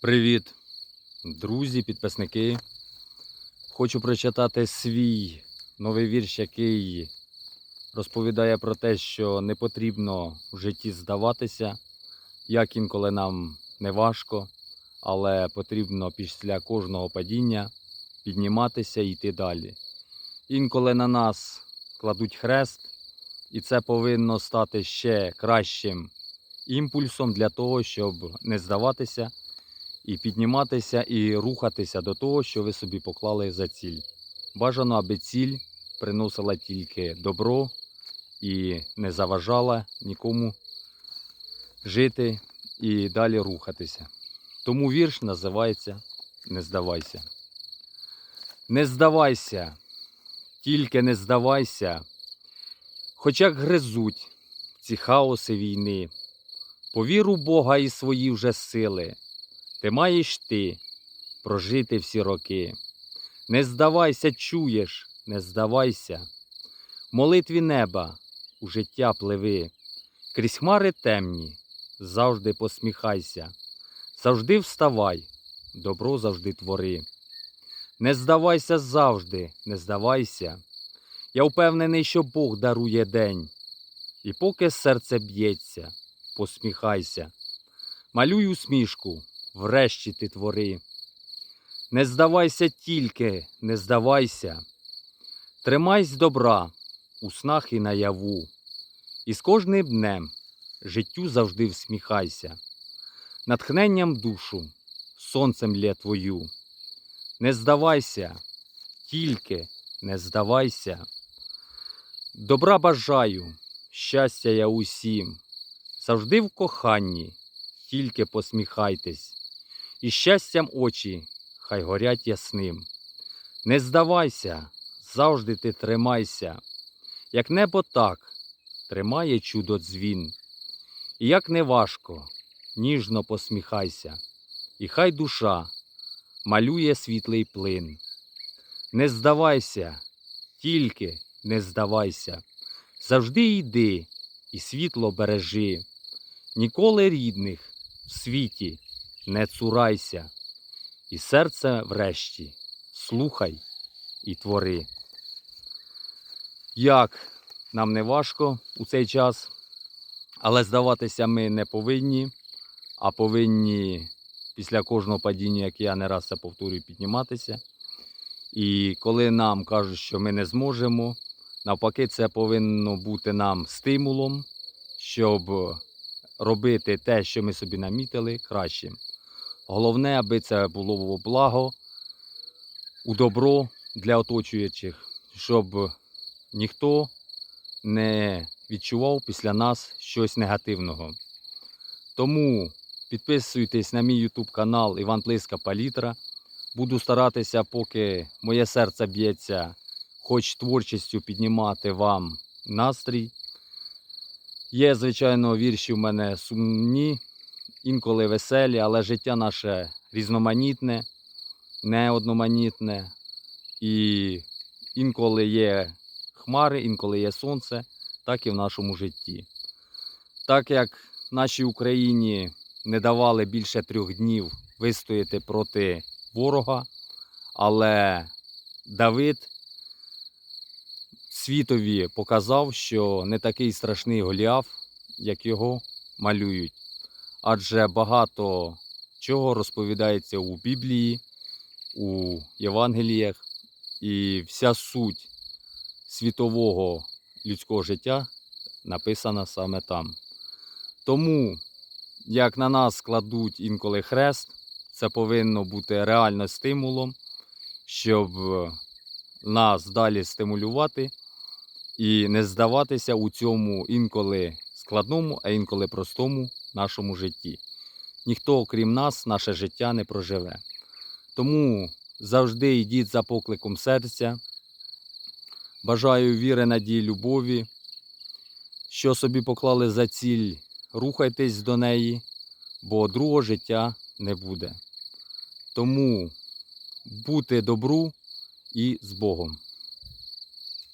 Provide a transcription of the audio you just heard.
Привіт, друзі, підписники. Хочу прочитати свій новий вірш, який розповідає про те, що не потрібно в житті здаватися, як інколи нам не важко, але потрібно після кожного падіння підніматися і йти далі. Інколи на нас кладуть хрест, і це повинно стати ще кращим імпульсом для того, щоб не здаватися і підніматися і рухатися до того, що ви собі поклали за ціль. Бажано, аби ціль приносила тільки добро і не заважала нікому жити і далі рухатися. Тому вірш називається Не здавайся. Не здавайся, тільки не здавайся, хоч як гризуть ці хаоси війни. Повір у Бога і свої вже сили. Ти маєш ти прожити всі роки. Не здавайся, чуєш, не здавайся. В молитві неба у життя пливи. Крізь хмари темні, завжди посміхайся. Завжди вставай, добро завжди твори. Не здавайся завжди, не здавайся. Я впевнений, що Бог дарує день. І поки серце б'ється, посміхайся. Малюй усмішку, врешті ти твори. Не здавайся тільки, не здавайся. Тримайсь добра у снах і наяву. І з кожним днем життю завжди всміхайся. Натхненням душу, сонцем лє твою. Не здавайся, тільки не здавайся. Добра бажаю, щастя я усім. Завжди в коханні, тільки посміхайтесь, і щастям очі хай горять ясним. Не здавайся, завжди ти тримайся, як небо так тримає чудо дзвін. І як не важко, ніжно посміхайся, і хай душа малює світлий плин. Не здавайся, тільки не здавайся, завжди йди і світло бережи. Ніколи рідних в світі не цурайся, і серце врешті слухай і твори. Як нам не важко у цей час, але здаватися ми не повинні, а повинні після кожного падіння, як я не раз це повторюю, підніматися. І коли нам кажуть, що ми не зможемо, навпаки, це повинно бути нам стимулом, щоб робити те, що ми собі намітили, кращим. Головне, аби це було во благо, у добро для оточуючих, щоб ніхто не відчував після нас щось негативного. Тому підписуйтесь на мій YouTube канал Іван Плиска Палітра. Буду старатися, поки моє серце б'ється, хоч творчістю піднімати вам настрій. Є, звичайно, вірші в мене сумні, інколи веселі, але життя наше різноманітне, не одноманітне. І інколи є хмари, інколи є сонце, так і в нашому житті. Так як нашій Україні не давали більше трьох днів вистояти проти ворога, але Давид світові показав, що не такий страшний Голіаф, як його малюють. Адже багато чого розповідається у Біблії, у Євангеліях, і вся суть світового людського життя написана саме там. Тому, як на нас кладуть інколи хрест, це повинно бути реально стимулом, щоб нас далі стимулювати і не здаватися у цьому інколи складному, а інколи простому нашому житті. Ніхто, окрім нас, наше життя не проживе. Тому завжди йдіть за покликом серця. Бажаю віри, надії, любові. Що собі поклали за ціль, рухайтесь до неї, бо другого життя не буде. Тому бути добру і з Богом.